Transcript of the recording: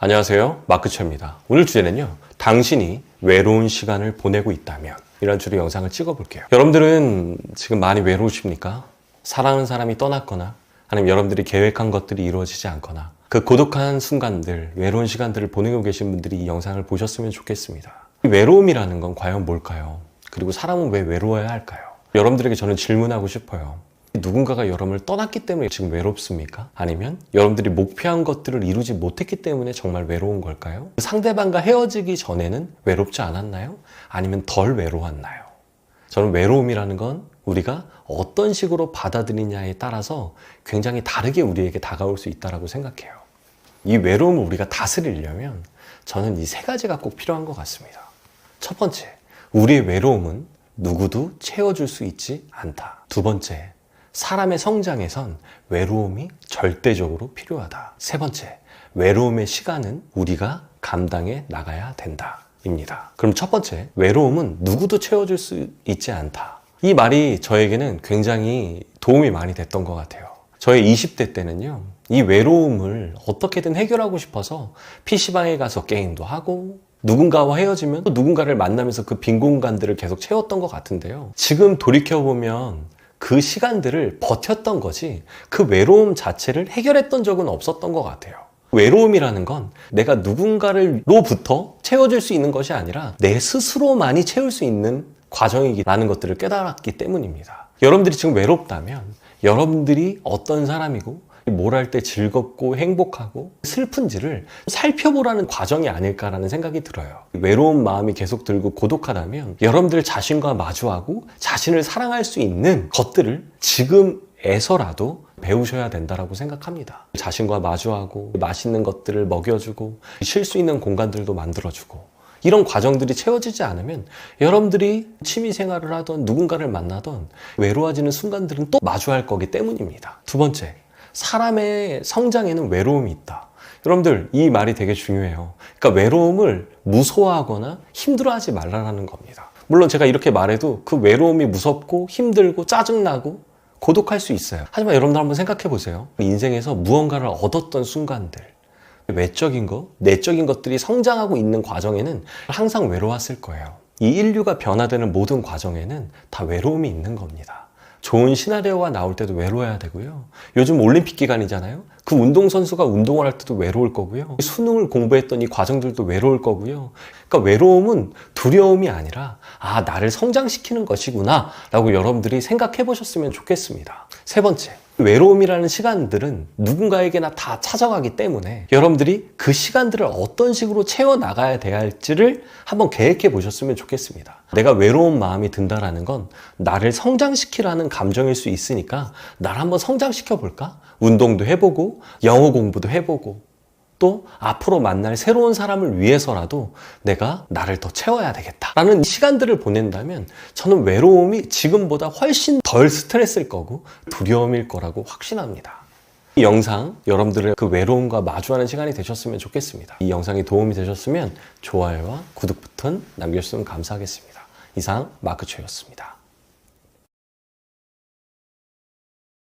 안녕하세요. 마크처입니다. 오늘 주제는요. 당신이 외로운 시간을 보내고 있다면 이런 주로 영상을 찍어볼게요. 여러분들은 지금 많이 외로우십니까? 사랑하는 사람이 떠났거나 아니면 여러분들이 계획한 것들이 이루어지지 않거나 그 고독한 순간들, 외로운 시간들을 보내고 계신 분들이 이 영상을 보셨으면 좋겠습니다. 이 외로움이라는 건 과연 뭘까요? 그리고 사람은 왜 외로워야 할까요? 여러분들에게 저는 질문하고 싶어요. 누군가가 여러분을 떠났기 때문에 지금 외롭습니까? 아니면 여러분들이 목표한 것들을 이루지 못했기 때문에 정말 외로운 걸까요? 상대방과 헤어지기 전에는 외롭지 않았나요? 아니면 덜 외로웠나요? 저는 외로움이라는 건 우리가 어떤 식으로 받아들이냐에 따라서 굉장히 다르게 우리에게 다가올 수 있다고 생각해요. 이 외로움을 우리가 다스리려면 저는 이 세 가지가 꼭 필요한 것 같습니다. 첫 번째, 우리의 외로움은 누구도 채워줄 수 있지 않다. 두 번째, 사람의 성장에선 외로움이 절대적으로 필요하다. 세 번째, 외로움의 시간은 우리가 감당해 나가야 된다. 입니다. 그럼 첫 번째, 외로움은 누구도 채워줄 수 있지 않다. 이 말이 저에게는 굉장히 도움이 많이 됐던 것 같아요. 저의 20대 때는요, 이 외로움을 어떻게든 해결하고 싶어서 PC방에 가서 게임도 하고, 누군가와 헤어지면 또 누군가를 만나면서 그 빈 공간들을 계속 채웠던 것 같은데요. 지금 돌이켜보면 그 시간들을 버텼던 거지 그 외로움 자체를 해결했던 적은 없었던 것 같아요. 외로움이라는 건 내가 누군가를로부터 채워줄 수 있는 것이 아니라 내 스스로만이 채울 수 있는 과정이라는 것들을 깨달았기 때문입니다. 여러분들이 지금 외롭다면 여러분들이 어떤 사람이고 뭘 할 때 즐겁고 행복하고 슬픈지를 살펴보라는 과정이 아닐까라는 생각이 들어요. 외로운 마음이 계속 들고 고독하다면 여러분들 자신과 마주하고 자신을 사랑할 수 있는 것들을 지금에서라도 배우셔야 된다라고 생각합니다. 자신과 마주하고 맛있는 것들을 먹여주고 쉴 수 있는 공간들도 만들어주고 이런 과정들이 채워지지 않으면 여러분들이 취미 생활을 하던 누군가를 만나던 외로워지는 순간들은 또 마주할 거기 때문입니다. 두 번째, 사람의 성장에는 외로움이 있다. 여러분들 이 말이 되게 중요해요. 그러니까 외로움을 무서워하거나 힘들어하지 말라는 겁니다. 물론 제가 이렇게 말해도 그 외로움이 무섭고 힘들고 짜증나고 고독할 수 있어요. 하지만 여러분들 한번 생각해 보세요. 인생에서 무언가를 얻었던 순간들, 외적인 것, 내적인 것들이 성장하고 있는 과정에는 항상 외로웠을 거예요. 이 인류가 변화되는 모든 과정에는 다 외로움이 있는 겁니다. 좋은 시나리오가 나올 때도 외로워야 되고요. 요즘 올림픽 기간이잖아요. 그 운동선수가 운동을 할 때도 외로울 거고요. 수능을 공부했던 이 과정들도 외로울 거고요. 그러니까 외로움은 두려움이 아니라, 아, 나를 성장시키는 것이구나. 라고 여러분들이 생각해 보셨으면 좋겠습니다. 세 번째. 외로움이라는 시간들은 누군가에게나 다 찾아가기 때문에 여러분들이 그 시간들을 어떤 식으로 채워 나가야 돼야 할지를 한번 계획해 보셨으면 좋겠습니다. 내가 외로운 마음이 든다라는 건 나를 성장시키라는 감정일 수 있으니까 나를 한번 성장시켜 볼까? 운동도 해보고 영어 공부도 해보고 또 앞으로 만날 새로운 사람을 위해서라도 내가 나를 더 채워야 되겠다라는 시간들을 보낸다면 저는 외로움이 지금보다 훨씬 덜 스트레스일 거고 두려움일 거라고 확신합니다. 이 영상 여러분들의 그 외로움과 마주하는 시간이 되셨으면 좋겠습니다. 이 영상이 도움이 되셨으면 좋아요와 구독 버튼 남겨주시면 감사하겠습니다. 이상 마크초였습니다.